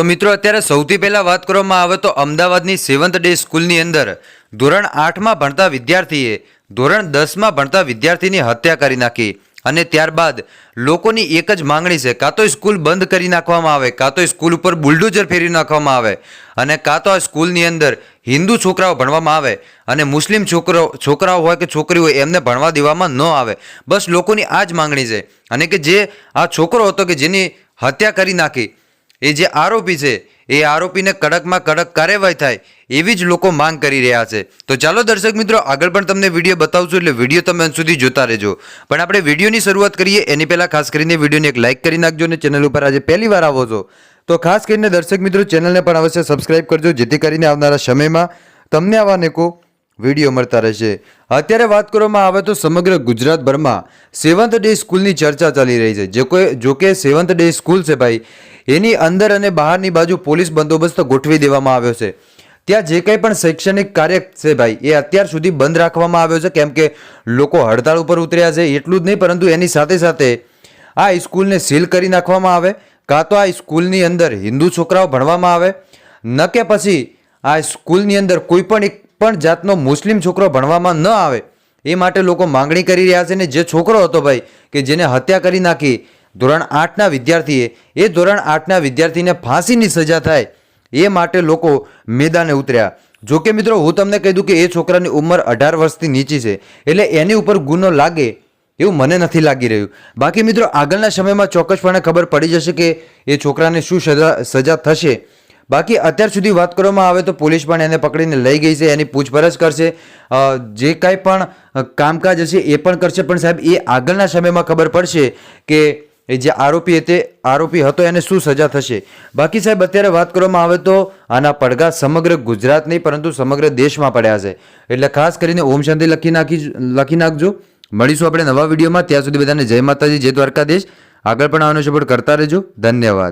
તો મિત્રો, અત્યારે સૌથી પહેલાં વાત કરવામાં આવે તો અમદાવાદની સેવન્થ ડે સ્કૂલની અંદર ધોરણ આઠમાં ભણતા વિદ્યાર્થીએ ધોરણ દસમાં ભણતા વિદ્યાર્થીની હત્યા કરી નાખી અને ત્યારબાદ લોકોની એક જ માંગણી છે, કાં તો સ્કૂલ બંધ કરી નાખવામાં આવે, કાં તો સ્કૂલ ઉપર બુલડોઝર ફેરવી નાખવામાં આવે અને કાં તો આ સ્કૂલની અંદર હિન્દુ છોકરાઓ ભણવામાં આવે અને મુસ્લિમ છોકરો, છોકરાઓ હોય કે છોકરી હોય એમને ભણવા દેવામાં ન આવે. બસ લોકોની આ જ માંગણી છે. અને કે જે આ છોકરો હતો કે જેની હત્યા કરી નાખી એ જે આરોપી છે, એ આરોપીને કડકમાં કડક કાર્યવાહી થાય એવી જ લોકો માંગ કરી રહ્યા છે. તો ચાલો દર્શક મિત્રો, આગળ પણ તમને વીડિયો બતાવશું એટલે વીડિયો તમે અંત સુધી જોતા રહેજો. પણ આપણે વિડીયોની શરૂઆત કરીએ, એની પહેલાં ખાસ કરીને વિડીયોને એક લાઇક કરી નાખજો અને ચેનલ ઉપર આજે પહેલી વાર આવો છો, તો ખાસ કરીને દર્શક મિત્રો, ચેનલને પણ અવશ્ય સબસ્ક્રાઇબ કરજો, જેથી કરીને આવનારા સમયમાં તમને આવા અનેકો વીડિયો મળતા રહેશે. અત્યારે વાત કરવામાં આવે તો સમગ્ર ગુજરાતભરમાં સેવન્થ ડે સ્કૂલની ચર્ચા ચાલી રહી છે. જે કોઈ જો કે સેવન્થ ડે સ્કૂલ છે ભાઈ, એની અંદર અને બહારની બાજુ પોલીસ બંદોબસ્ત ગોઠવી દેવામાં આવ્યો છે. ત્યાં જે કંઈ પણ શૈક્ષણિક કાર્ય છે ભાઈ, એ અત્યાર સુધી બંધ રાખવામાં આવ્યો છે. કેમ કે લોકો હડતાળ ઉપર ઉતર્યા છે, એટલું જ નહીં, પરંતુ એની સાથે સાથે આ સ્કૂલને સીલ કરી નાખવામાં આવે. કાં તો આ સ્કૂલની અંદર હિન્દુ છોકરાઓ ભણવામાં આવે, ન કે પછી આ સ્કૂલની અંદર કોઈ પણ એક પણ જાતનો મુસ્લિમ છોકરો ભણવામાં ન આવે, એ માટે લોકો માંગણી કરી રહ્યા છે ને જે છોકરો હતો ભાઈ, કે જેને હત્યા કરી નાખી, ધોરણ આઠના વિદ્યાર્થીએ, એ ધોરણ આઠના વિદ્યાર્થીને ફાંસીની સજા થાય, એ માટે લોકો મેદાને ઉતર્યા. જો કે મિત્રો, હું તમને કહી દઉં કે એ છોકરાની ઉંમર અઢાર વર્ષથી નીચી છે, એટલે એની ઉપર ગુનો લાગે એવું મને નથી લાગી રહ્યું. બાકી મિત્રો, આગળના સમયમાં ચોક્કસપણે ખબર પડી જશે કે એ છોકરાને શું સજા સજા થશે. બાકી અત્યાર સુધી વાત કરવામાં આવે તો પોલીસ પણ એને પકડીને લઈ ગઈ છે, એની પૂછપરછ કરશે. જે કાંઈ પણ કામકાજ હશે એ પણ કરશે, પણ સાહેબ એ આગળના સમયમાં ખબર પડશે કે એ જે આરોપી તે આરોપી હતો એને શું સજા થશે. બાકી સાહેબ અત્યારે વાત કરવામાં આવે તો આના પડઘા સમગ્ર ગુજરાત નહીં, પરંતુ સમગ્ર દેશમાં પડ્યા છે. એટલે ખાસ કરીને ઓમ શાંતિ લખી નાખી, લખી નાખજો. મળીશું આપણે નવા વિડીયોમાં. ત્યાં સુધી બધાને જય માતાજી, જય દ્વારકાધીશ. આગળ પણ આવવાનો સપોર્ટ કરતા રહેજો. ધન્યવાદ.